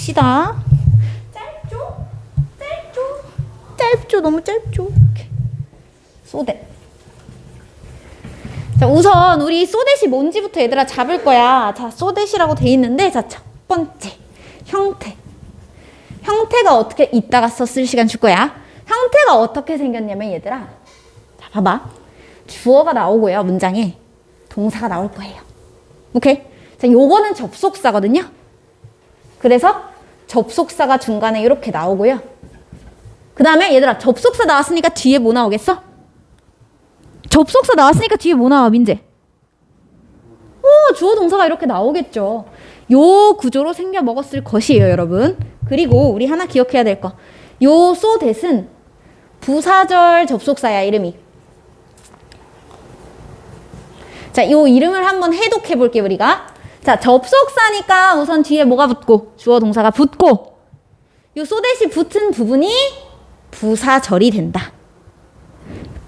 봅시다. 짧죠? 짧죠? 짧죠? 너무 짧죠? 소댓. 자, 우선 우리 소댓이 뭔지부터 얘들아 잡을 거야. 자, 소댓이라고 돼 있는데, 자, 첫 번째. 형태. 형태가 어떻게, 이따가 썼을 시간 줄 거야. 형태가 어떻게 생겼냐면, 얘들아. 자, 봐봐. 주어가 나오고요, 문장에. 동사가 나올 거예요. 오케이? 자, 요거는 접속사거든요. 그래서 접속사가 중간에 이렇게 나오고요. 그 다음에 얘들아, 접속사 나왔으니까 뒤에 뭐 나오겠어? 접속사 나왔으니까 뒤에 뭐 나와, 민재? 오, 주어 동사가 이렇게 나오겠죠. 요 구조로 생겨 먹었을 것이에요, 여러분. 그리고 우리 하나 기억해야 될 거. 요 소댓은 부사절 접속사야, 이름이. 자, 요 이름을 한번 해독해 볼게요, 우리가. 자, 접속사니까 우선 뒤에 뭐가 붙고, 주어 동사가 붙고, 요 소댓이 붙은 부분이 부사절이 된다.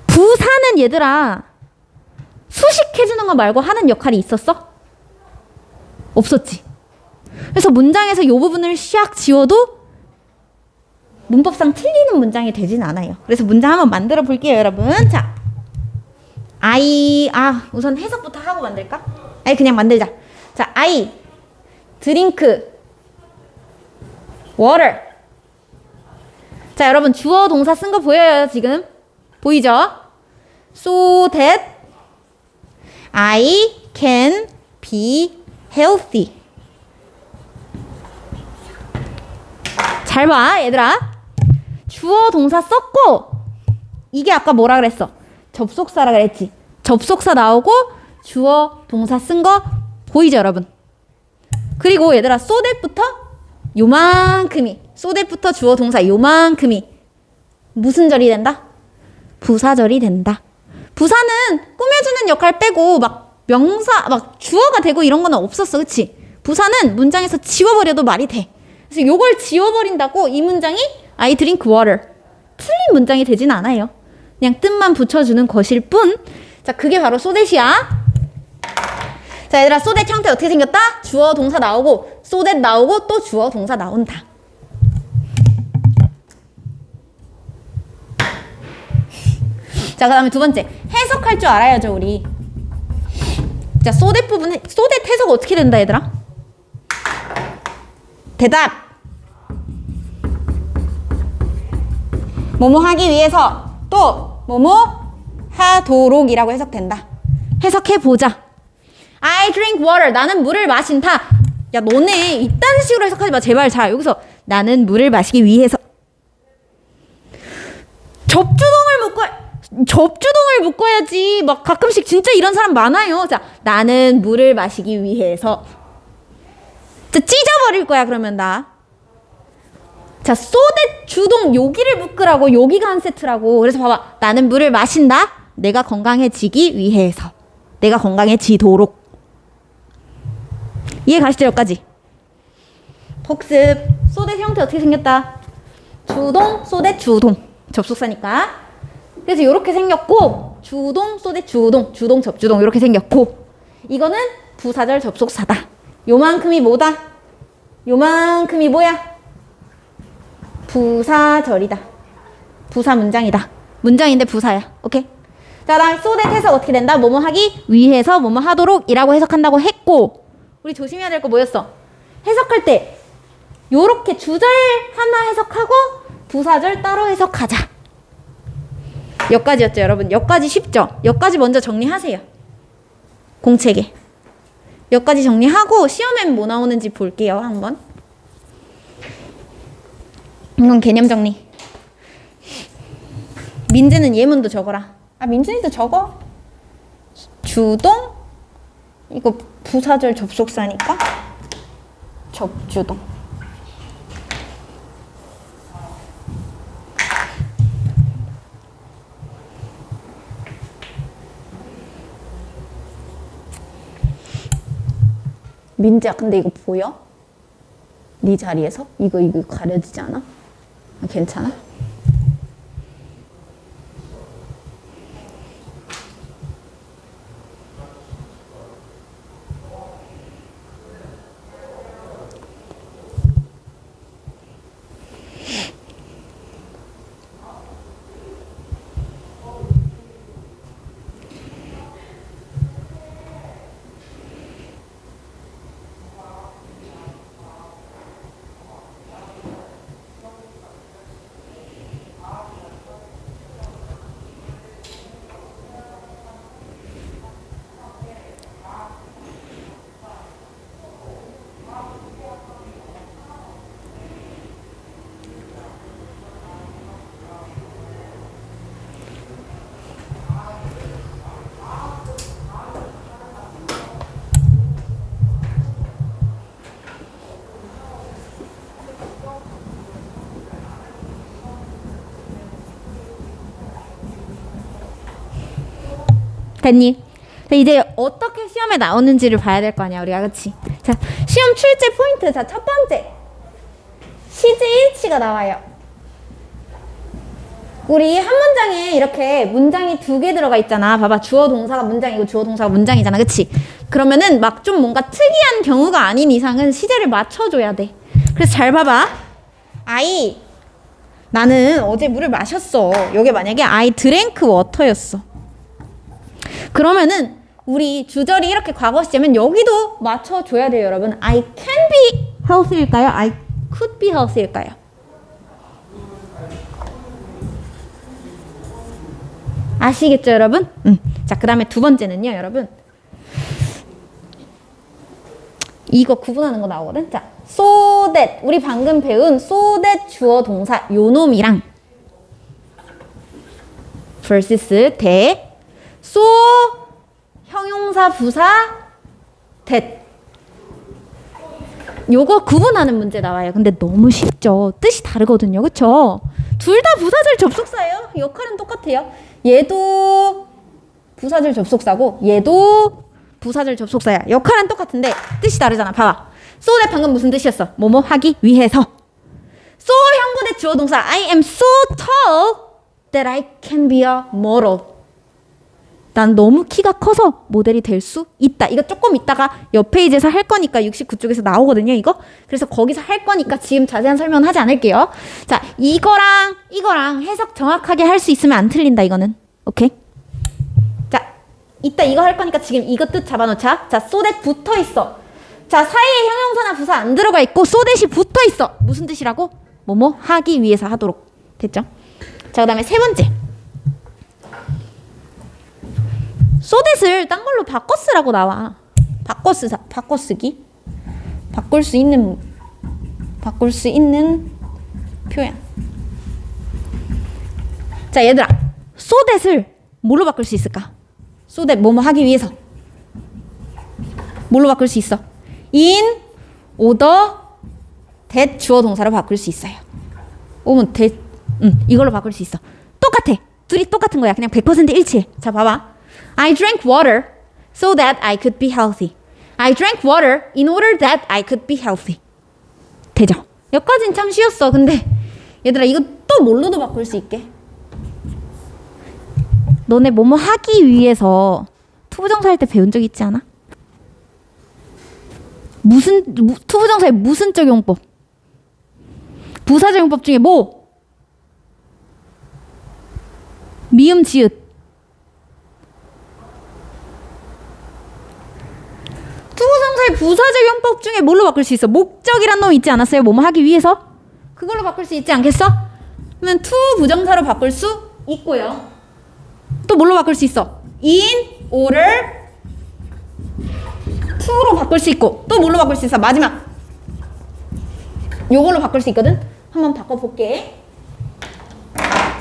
부사는 얘들아, 수식해주는 거 말고 하는 역할이 있었어? 없었지. 그래서 문장에서 요 부분을 샥 지워도 문법상 틀리는 문장이 되진 않아요. 그래서 문장 한번 만들어 볼게요, 여러분. 자, 아이, 아, 우선 해석부터 하고 만들까? 아니, 그냥 만들자. 자, 아이, 드링크, water. 자, 여러분, 주어 동사 쓴 거 보여요, 지금? 보이죠? So that I can be healthy. 잘 봐, 얘들아. 주어 동사 썼고, 이게 아까 뭐라 그랬어? 접속사라 그랬지. 접속사 나오고 주어 동사 쓴 거 보이죠, 여러분? 그리고 얘들아, 소댓부터 요만큼이 소댓부터 주어 동사 요만큼이 무슨 절이 된다? 부사절이 된다. 부사는 꾸며주는 역할 빼고 막 명사 막 주어가 되고 이런 거는 없었어, 그렇지? 부사는 문장에서 지워버려도 말이 돼. 그래서 요걸 지워버린다고 이 문장이 I drink water 틀린 문장이 되진 않아요. 그냥 뜻만 붙여주는 것일 뿐. 자, 그게 바로 소댓이야. 자, 얘들아, 소댓 형태 어떻게 생겼다? 주어, 동사 나오고, 소댓 나오고, 또 주어, 동사 나온다. 자, 그 다음에 두 번째. 해석할 줄 알아야죠, 우리. 자, 소댓 부분, 소댓 해석 어떻게 된다, 얘들아? 대답! 뭐뭐 하기 위해서 또 뭐뭐 하도록이라고 해석된다. 해석해 보자. I drink water. 나는 물을 마신다. 야 너네 이딴 식으로 해석하지 마 제발. 자 여기서 나는 물을 마시기 위해서 접주동을 묶어 접주동을 묶어야지. 막 가끔씩 진짜 이런 사람 많아요. 자 나는 물을 마시기 위해서. 자 찢어버릴 거야 그러면 나. 자, 소댓 주동 여기를 묶으라고 여기가 한 세트라고. 그래서 봐봐. 나는 물을 마신다. 내가 건강해지기 위해서. 내가 건강해지도록. 이해 가시죠, 여기까지? 복습. 소댓 형태 어떻게 생겼다? 주동, 소댓, 주동. 접속사니까. 그래서 이렇게 생겼고, 주동, 소댓, 주동, 주동, 접주동 이렇게 생겼고, 이거는 부사절 접속사다. 요만큼이 뭐다? 요만큼이 뭐야? 부사절이다. 부사 문장이다. 문장인데 부사야. 오케이? 자, 다음 소댓 해석 어떻게 된다? 뭐뭐 하기 위해서 뭐뭐 하도록 이라고 해석한다고 했고 우리 조심해야 될 거 뭐였어? 해석할 때 요렇게 주절 하나 해석하고 부사절 따로 해석하자. 여기까지였죠, 여러분. 여기까지 쉽죠? 여기까지 먼저 정리하세요. 공책에. 여기까지 정리하고 시험엔 뭐 나오는지 볼게요, 한번. 이건 개념 정리. 민재는 예문도 적어라. 아, 민준이도 적어. 주동? 이거 부사절 접속사니까. 접주동. 민재야, 근데 이거 보여? 네 자리에서? 이거, 이거 가려지지 않아? 아, 괜찮아? 됐니? 자, 이제 어떻게 시험에 나오는지를 봐야 될 거 아니야, 우리가 그치? 자, 시험 출제 포인트. 자, 첫 번째. 시제 일치가 나와요. 우리 한 문장에 이렇게 문장이 두 개 들어가 있잖아. 봐봐. 주어 동사가 문장이고 주어 동사가 문장이잖아. 그치? 그러면은 막 좀 뭔가 특이한 경우가 아닌 이상은 시제를 맞춰줘야 돼. 그래서 잘 봐봐. I 나는 어제 물을 마셨어. 여기 만약에 I drank water였어. 그러면은 우리 주절이 이렇게 과거 시제면 여기도 맞춰줘야 돼요, 여러분. I can be healthy일까요? I could be healthy일까요? 아시겠죠, 여러분? 음. 자, 그 다음에 두 번째는요, 여러분. 이거 구분하는 거 나오거든? 자, so that. 우리 방금 배운 so that 주어 동사 요 놈이랑 versus 대 so 형용사 부사 that 요거 구분하는 문제 나와요. 근데 너무 쉽죠. 뜻이 다르거든요. 그쵸? 둘다 부사절 접속사예요. 역할은 똑같아요. 얘도 부사절 접속사고 얘도 부사절 접속사야. 역할은 똑같은데 뜻이 다르잖아. 봐봐. so that 방금 무슨 뜻이었어? 뭐뭐 하기 위해서. so 형부대 주어 동사 I am so tall that I can be a model. 난 너무 키가 커서 모델이 될 수 있다. 이거 조금 있다가 옆 페이지에서 할 거니까 69쪽에서 나오거든요, 이거. 그래서 거기서 할 거니까 지금 자세한 설명은 하지 않을게요. 자, 이거랑 이거랑 해석 정확하게 할 수 있으면 안 틀린다, 이거는. 오케이? 자, 이따 이거 할 거니까 지금 이거 뜻 잡아놓자. 자, 소댓 붙어 있어. 자, 사이에 형용사나 부사 안 들어가 있고 소댓이 붙어 있어. 무슨 뜻이라고? 뭐뭐 하기 위해서 하도록. 됐죠? 자, 그 다음에 세 번째. 소댓을 딴 걸로 바꿔 쓰라고 나와. 바꿔 쓰사, 바꿔 쓰기. 바꿀 수 있는 바꿀 수 있는 표현. 자, 얘들아. 소댓을 뭘로 바꿀 수 있을까? 소댓 뭐뭐 하기 위해서. 뭘로 바꿀 수 있어? in, order, that 주어 동사로 바꿀 수 있어요. 오면 that, 응, 이걸로 바꿀 수 있어. 똑같아. 둘이 똑같은 거야. 그냥 100% 일치해. 자, 봐봐. I drank water so that I could be healthy. I drank water in order that I could be healthy. 되죠? 여기까지는 참 쉬웠어. 근데 얘들아 이거 또 뭘로도 바꿀 수 있게? 너네 뭐뭐 하기 위해서 투부정사 할 때 배운 적 있지 않아? 무슨 무, 투부정사의 무슨 적 용법? 부사적 용법 중에 뭐? 미음 지읒 투부정사의 부사적 용법 중에 뭘로 바꿀 수 있어? 목적이란 놈 있지 않았어요? 뭐뭐 하기 위해서? 그걸로 바꿀 수 있지 않겠어? 그러면 투 부정사로 바꿀 수 있고요. 또 뭘로 바꿀 수 있어? in, order, to로 바꿀 수 있고 또 뭘로 바꿀 수 있어? 마지막 요걸로 바꿀 수 있거든? 한번 바꿔볼게.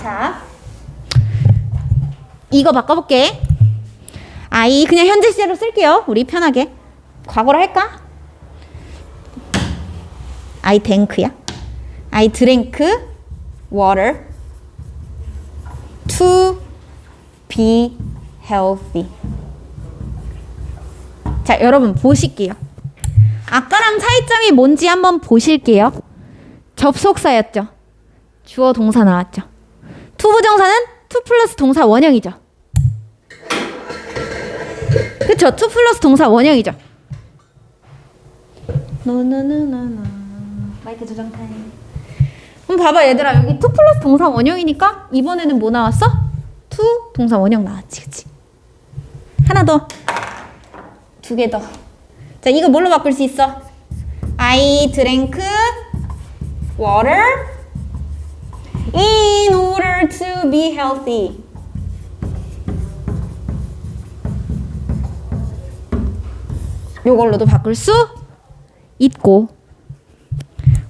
자, 이거 바꿔볼게. I 그냥 현재 시제로 쓸게요. 우리 편하게. 과거로 할까? I drink야. I drank water. 자, 여러분 보실게요. 아까랑 차이점이 뭔지 한번 보실게요. 접속사였죠. 주어 동사 나왔죠. 투부정사는 투 플러스 동사 원형이죠. 그쵸? 투 플러스 동사 원형이죠. 노노노노노 마이크 조정 타임. 그럼 봐봐 얘들아 여기 투 플러스 동사 원형이니까 이번에는 뭐 나왔어? 투 동사 원형 나왔지, 그치? 하나 더. 두 개 더. 자, 이거 뭘로 바꿀 수 있어? I drank water in order to be healthy. 요걸로도 바꿀 수 있고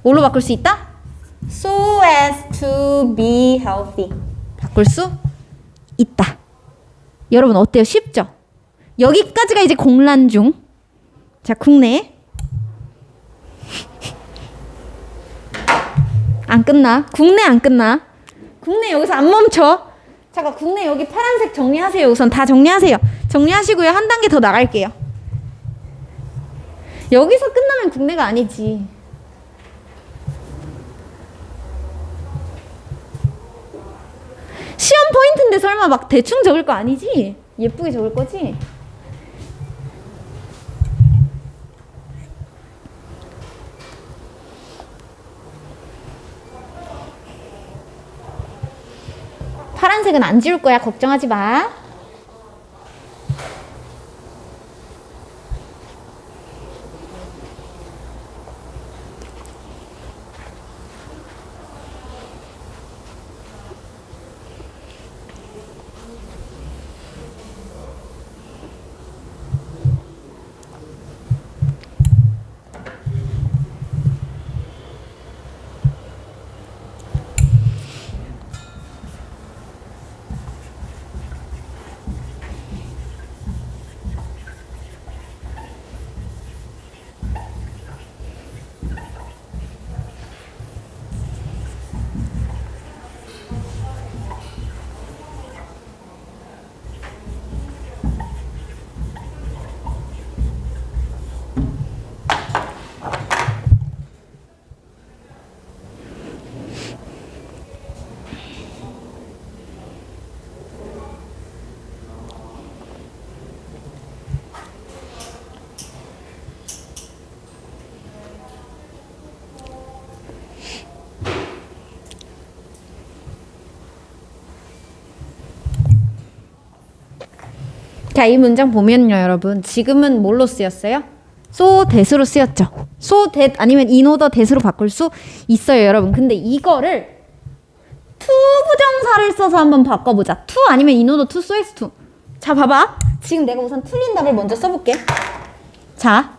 뭘로 바꿀 수 있다? So as to be healthy. 바꿀 수 있다. 여러분 어때요? 쉽죠? 여기까지가 이제 공란 중. 자, 국내. 안 끝나. 국내 안 끝나. 국내 여기서 안 멈춰. 잠깐 국내 여기 파란색 정리하세요. 우선 다 정리하세요. 정리하시고요. 한 단계 더 나갈게요. 여기서 끝나면 국내가 아니지. 시험 포인트인데 설마 막 대충 적을 거 아니지? 예쁘게 적을 거지? 파란색은 안 지울 거야. 걱정하지 마. 자, 이 문장 보면요, 여러분. 지금은 뭘로 쓰였어요? so that으로 쓰였죠. so that 아니면 in order that으로 바꿀 수 있어요, 여러분. 근데 이거를 to 부정사를 써서 한번 바꿔보자. to 아니면 in order to, so as to. 자, 봐봐. 지금 내가 우선 틀린 답을 먼저 써볼게. 자,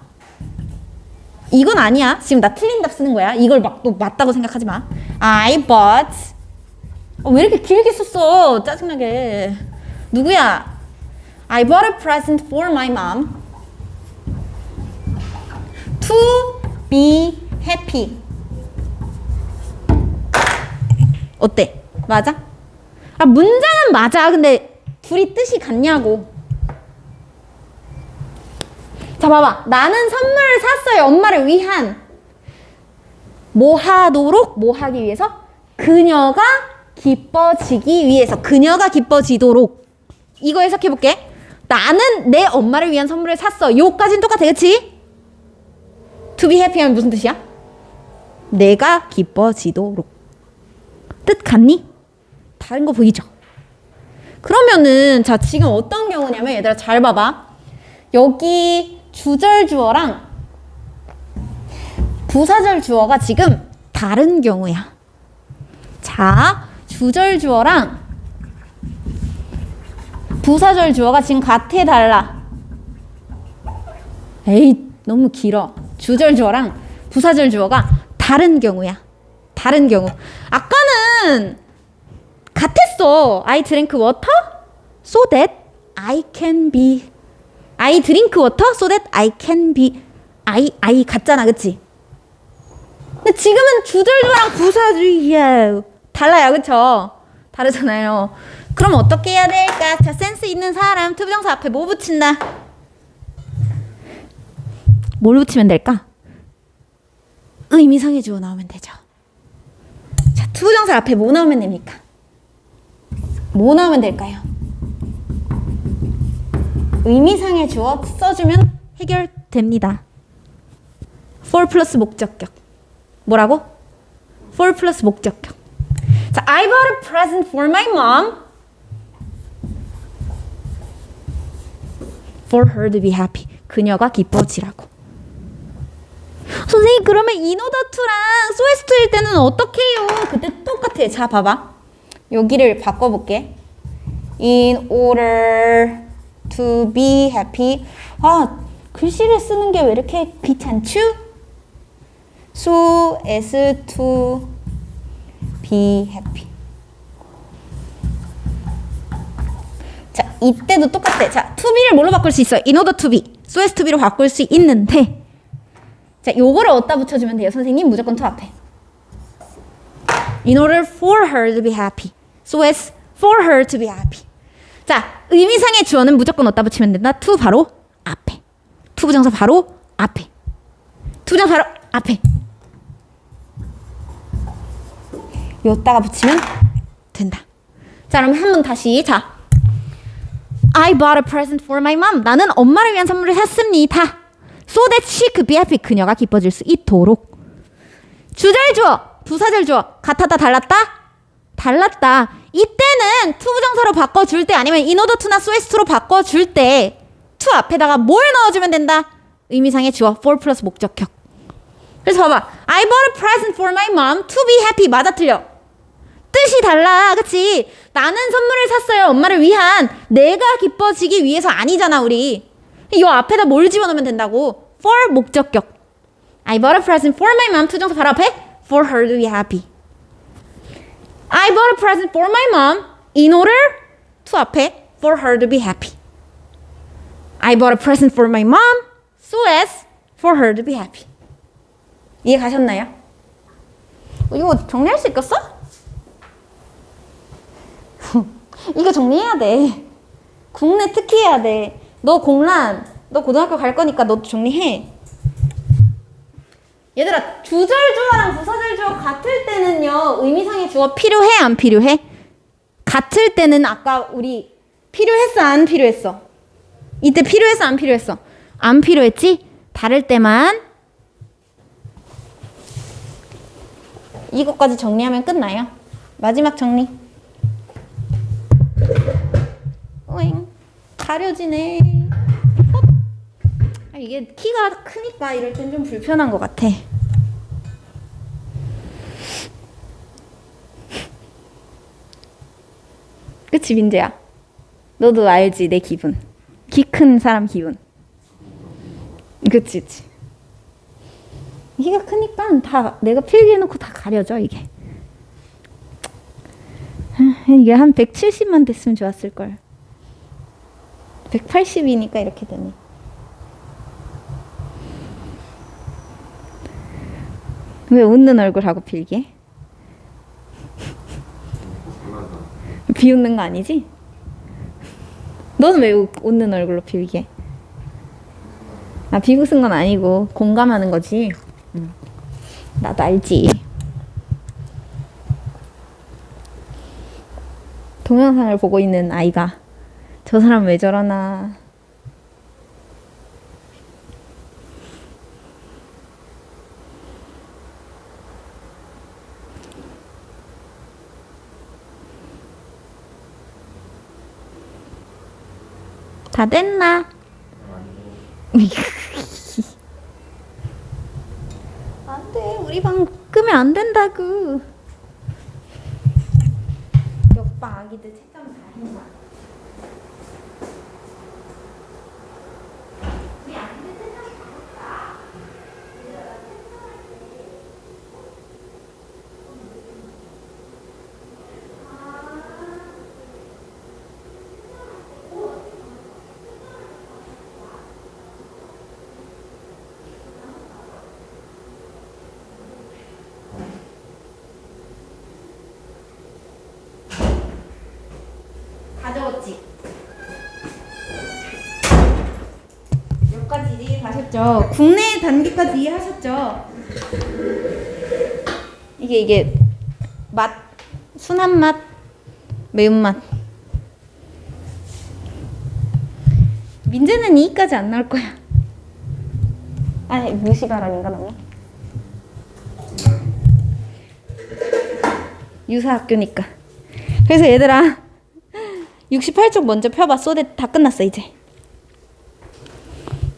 이건 아니야. 지금 나 틀린 답 쓰는 거야. 이걸 막 또 맞다고 생각하지 마. I bought. 어, 왜 이렇게 길게 썼어? 짜증나게. 누구야? I bought a present for my mom to be happy. 어때? 맞아? 아, 문장은 맞아. 근데 둘이 뜻이 같냐고. 자, 봐봐. 나는 선물을 샀어요. 엄마를 위한. 뭐 하도록, 뭐 하기 위해서? 그녀가 기뻐지기 위해서. 그녀가 기뻐지도록. 이거 해석해볼게. 나는 내 엄마를 위한 선물을 샀어. 요까진 똑같아. 그치? To be happy 하면 무슨 뜻이야? 내가 기뻐지도록. 뜻 같니? 다른 거 보이죠? 그러면은, 자, 지금 어떤 경우냐면, 얘들아, 잘 봐봐. 여기 주절 주어랑 부사절 주어가 지금 다른 경우야. 자, 주절 주어랑 부사절 주어가 지금 같아 달라. 에이, 너무 길어. 주절 주어랑 부사절 주어가 다른 경우야. 다른 경우. 아까는 같았어. I drink water so that I can be. I drink water so that I can be. I, I 같잖아, 그치? 근데 지금은 주절주랑 부사주야 달라요, 그쵸? 다르잖아요. 그럼 어떻게 해야 될까? 자, 센스 있는 사람 투부정사 앞에 뭐 붙인다? 뭘 붙이면 될까? 의미상의 주어 나오면 되죠. 자, 투부정사 앞에 뭐 나오면 됩니까? 뭐 나오면 될까요? 의미상의 주어 써주면 해결됩니다. for 플러스 목적격. 뭐라고? for 플러스 목적격. 자, I bought a present for my mom. For her to be happy. 그녀가 기뻐지라고. 선생님 그러면 as to일 때는 어떻게 해요? 그때 똑같아. 자 봐봐. 여기를 바꿔볼게. In order to be happy. 아 글씨를 쓰는 게 왜 이렇게 귀찮죠? So as to be happy. 자, 이때도 똑같아. 자, be를 뭘로 바꿀 수 있어? in order to be. so as to be로 바꿀 수 있는데 자, 요거를 어디다 붙여주면 돼요? 선생님 무조건 to 앞에. In order for her to be happy. So as for her to be happy. 자, 의미상의 주어는 무조건 어디다 붙이면 된다. to 바로 앞에. to 부정사 바로 앞에. to 부정사 바로 앞에. 여기다가 붙이면 된다. 자, 그럼 한 번 다시. 자. I bought a present for my mom. 나는 엄마를 위한 선물을 샀습니다. So that she could be happy. 그녀가 기뻐질 수 있도록. 주절 주어, 부사절 주어. 같았다 달랐다? 달랐다. 이때는 to 부정사로 바꿔줄 때 아니면 in order to나 so as to로 바꿔줄 때 to 앞에다가 뭘 넣어주면 된다? 의미상의 주어 for 플러스 목적격. 그래서 봐봐. I bought a present for my mom to be happy. 맞아 틀려. 뜻이 달라. 그치? 나는 선물을 샀어요. 엄마를 위한. 내가 기뻐지기 위해서 아니잖아, 우리. 이 앞에다 뭘 집어넣으면 된다고. for 목적격. I bought a present for my mom. 투정사 바로 앞에 for her to be happy. I bought a present for my mom in order to 앞에 for her to be happy. I bought a present for my mom so as for her to be happy. 이해 가셨나요? 어, 이거 정리할 수 있겠어? 이거 정리해야 돼. 국내 특히 해야 돼. 너 공란, 너 고등학교 갈 거니까 너도 정리해. 얘들아, 주절 주어랑 부사절 주어 같을 때는요, 의미상의 주어 필요해, 안 필요해? 같을 때는 아까 우리 필요했어, 안 필요했어? 이때 필요했어, 안 필요했어? 안 필요했지? 다를 때만 이것까지 정리하면 끝나요. 마지막 정리. 가려지네. 헛. 아, 이게 키가 크니까 이럴 땐 좀 불편한 것 같아. 그치 민재야? 너도 알지 내 기분. 키 큰 사람 기분. 그치 그치. 키가 크니까 다 내가 필기해놓고 다 가려져 이게. 이게 한 170만 됐으면 좋았을 걸. 180이니까 이렇게 되네. 왜 웃는 얼굴 하고 필기해? 비웃는 거 아니지? 너는 왜 웃- 웃는 얼굴로 필기해? 아 비웃은 건 아니고 공감하는 거지. 응. 나도 알지. 동영상을 보고 있는 아이가 저 사람 왜 저러나 다 됐나? 안 돼. 우리 방 끄면 안 된다고. 옆방 아기들 책감 다 했나? 우리 아기들 책감 다 했다. 다 적었지? 여기까지 이해가셨죠? 국내 단계까지 이해하셨죠? 이게 이게 맛, 순한 맛, 매운맛. 민재는 이까지 안 나올 거야. 아니 무시발 아닌가 너무? 유사 학교니까. 그래서 얘들아 68쪽 먼저 펴봐. 소대 다 끝났어 이제.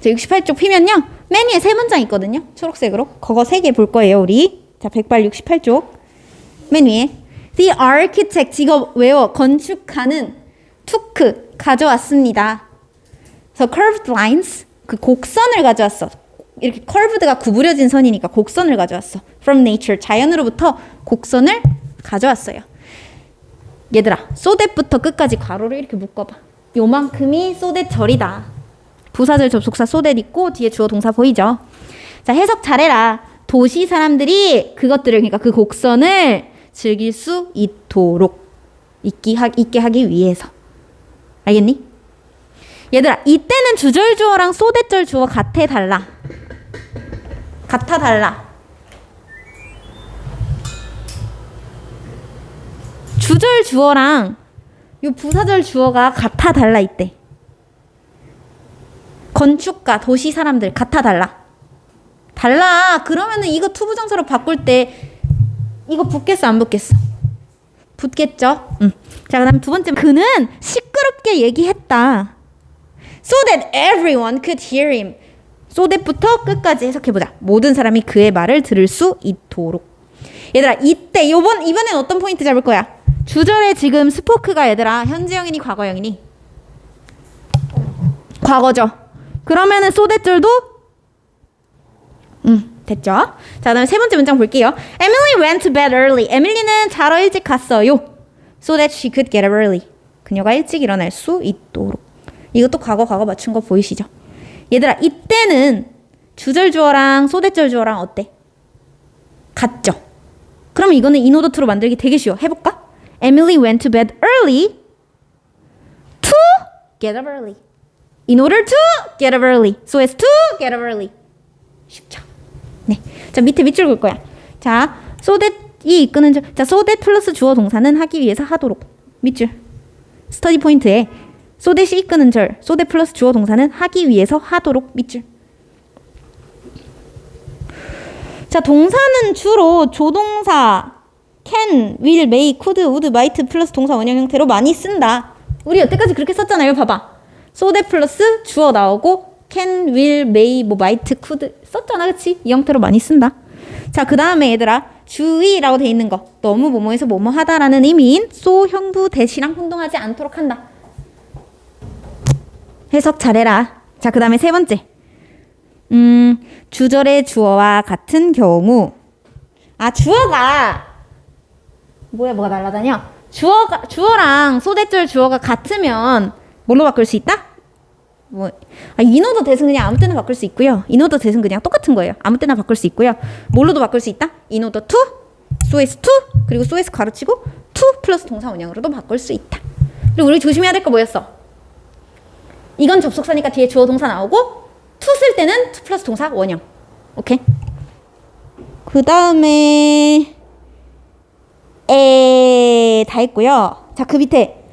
자, 68쪽 피면요. 맨 위에 세 문장 있거든요. 초록색으로. 그거 세 개 볼 거예요, 우리. 자, 108, 68쪽. 맨 위에. The architect. 이거 외워. 건축가는 투크 가져왔습니다. 그래서 curved lines. 그 곡선을 가져왔어. 이렇게 curved가 구부려진 선이니까 곡선을 가져왔어. From nature. 자연으로부터 곡선을 가져왔어요. 얘들아, 소댓부터 끝까지 가로를 이렇게 묶어봐. 요만큼이 소댓 절이다. 부사절 접속사 소댓 있고 뒤에 주어 동사 보이죠? 자, 해석 잘해라. 도시 사람들이 그것들을 그러니까 그 곡선을 즐길 수 있도록 있기 하, 있게 하기 위해서. 알겠니? 얘들아, 이때는 주절 주어랑 소대절 주어 같아 달라. 같아 달라. 주절 주어랑 요 부사절 주어가 같아 달라 이때. 건축가, 도시 사람들 같아 달라. 달라. 그러면은 이거 투부정사로 바꿀 때 이거 붙겠어 안 붙겠어? 붙겠죠. 응. 자 그다음 두 번째 그는 시끄럽게 얘기했다. So that everyone could hear him. So that부터 끝까지 해석해 보자. 모든 사람이 그의 말을 들을 수 있도록. 얘들아 이때 요번 이번엔 어떤 포인트 잡을 거야? 주절에 지금 스포크가 얘들아 현재형이니 과거형이니? 과거죠. 그러면은 that절도 음, 됐죠? 자, 그다음에 세 번째 문장 볼게요. Emily went to bed early. 에밀리는 자러 일찍 갔어요. So that she could get up early. 그녀가 일찍 일어날 수 있도록. 이것도 과거 과거 맞춘 거 보이시죠? 얘들아, 이때는 주절 주어랑 소대절 주어랑 어때? 같죠? 그럼 이거는 인오더 투로 만들기 되게 쉬워. 해볼까? Emily went to bed early to get up early. In order to get up early. So as to get up early. 쉽죠? 네. 자, 밑에 밑줄 긋을 거야. 자, so that이 이끄는 절. 자, so that 플러스 주어 동사는 하기 위해서 하도록. 밑줄. 스터디 포인트에 so that이 이끄는 절. so that 플러스 주어 동사는 하기 위해서 하도록. 밑줄. 자, 동사는 주로 조동사 can, will, may, could, would, might 플러스 동사 원형 형태로 많이 쓴다. 우리 여태까지 그렇게 썼잖아요. 봐봐. That 플러스 주어 나오고 can, will, may, 뭐 might, could 썼잖아. 그치? 이 형태로 많이 쓴다. 자, 그 다음에 얘들아. 주의라고 돼 있는 거. 너무 뭐뭐해서 뭐뭐 하다라는 의미인 so 형부 대시랑 혼동하지 않도록 한다. 해석 잘해라. 자, 그 다음에 세 번째. 음, 주절의 주어와 같은 경우. 아, 주어가. 뭐야, 뭐가 날라다녀? 주어가, 주어랑 소대절 주어가 같으면 뭘로 바꿀 수 있다? 뭐, 아, 인어도 대신 그냥 아무 때나 바꿀 수 있고요. 인어도 대신 그냥 똑같은 거예요. 아무 때나 바꿀 수 있고요. 뭘로도 바꿀 수 있다? 인어도 to, 소에스 to, 그리고 소에스 가르치고 to 플러스 동사 원형으로도 바꿀 수 있다. 그리고 우리 조심해야 될 거 뭐였어? 이건 접속사니까 뒤에 주어 동사 나오고 to 쓸 때는 to 플러스 동사 원형. 오케이? 그 다음에 에 다 했고요. 자, 그 밑에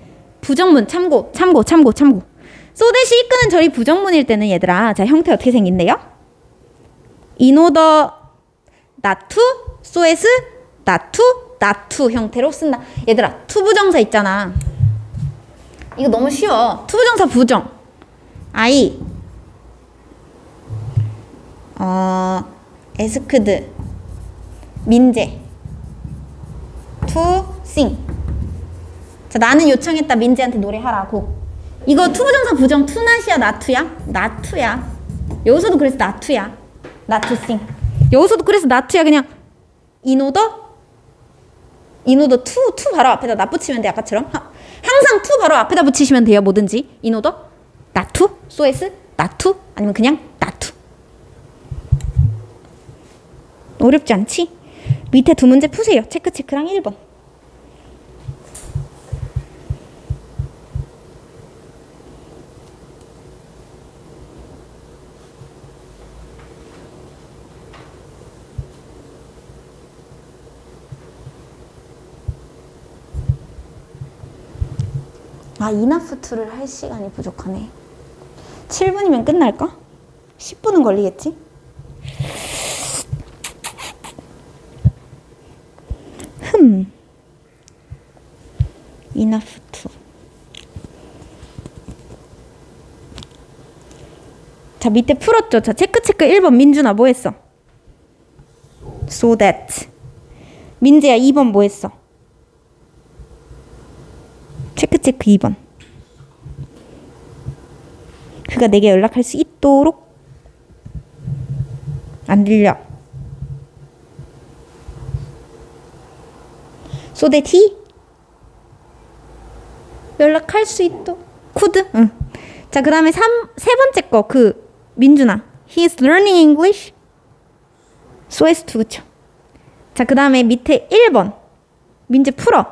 부정문 참고, 참고, 참고, 참고. 소댓이 이끄는 절이 부정문일 때는 얘들아, 자 형태 어떻게 생긴대요? as not to, not to 형태로 쓴다. 얘들아, to 부정사 있잖아. 이거 너무 쉬워. to 부정사 부정. I 어 asked 민재 to sing. 자, 나는 요청했다 민재한테 노래하라고. 이거 투부정사 부정 투나시야 나투야? 나투야. 여기서도 그래서 나투야. 나투 싱. 여기서도 그래서 나투야 그냥 인오더 인오더 투, 투 바로 앞에다 나 붙이면 돼 아까처럼 하, 항상 투 바로 앞에다 붙이시면 돼요 뭐든지 인오더 나투 소에스 나투 아니면 그냥 나투 어렵지 않지? 밑에 두 문제 푸세요 체크 체크랑 1번 아, 이나프투를 할 시간이 부족하네. 7분이면 끝날까? 10분은 걸리겠지? 흠. 이나프투. 자, 밑에 풀었죠? 자, 체크 체크 1번 민준아 뭐 했어? So that. 민재야 2번 뭐 했어? 체크체크 2번. 그가 내게 연락할 수 있도록 안 들려. He 연락할 수 있도록 could. 응. 자, 그다음에 3, 세 번째 거 그 민준아. He is learning English. So as to 그쵸? 자, 그다음에 밑에 1번. 민재 풀어.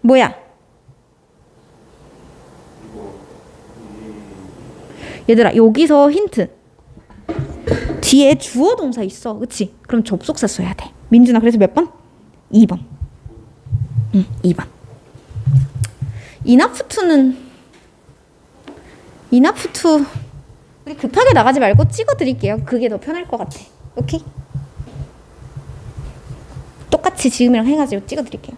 뭐야? 얘들아 여기서 힌트. 뒤에 주어 동사 있어. 그치? 그럼 접속사 써야 돼. 민준아 그래서 몇 번? 2번. 응, 2번. 이나프투는 이나프투 우리 급하게 나가지 말고 찍어 드릴게요. 그게 더 편할 것 같아. 오케이? 똑같이 지금이랑 해가지고 찍어 드릴게요.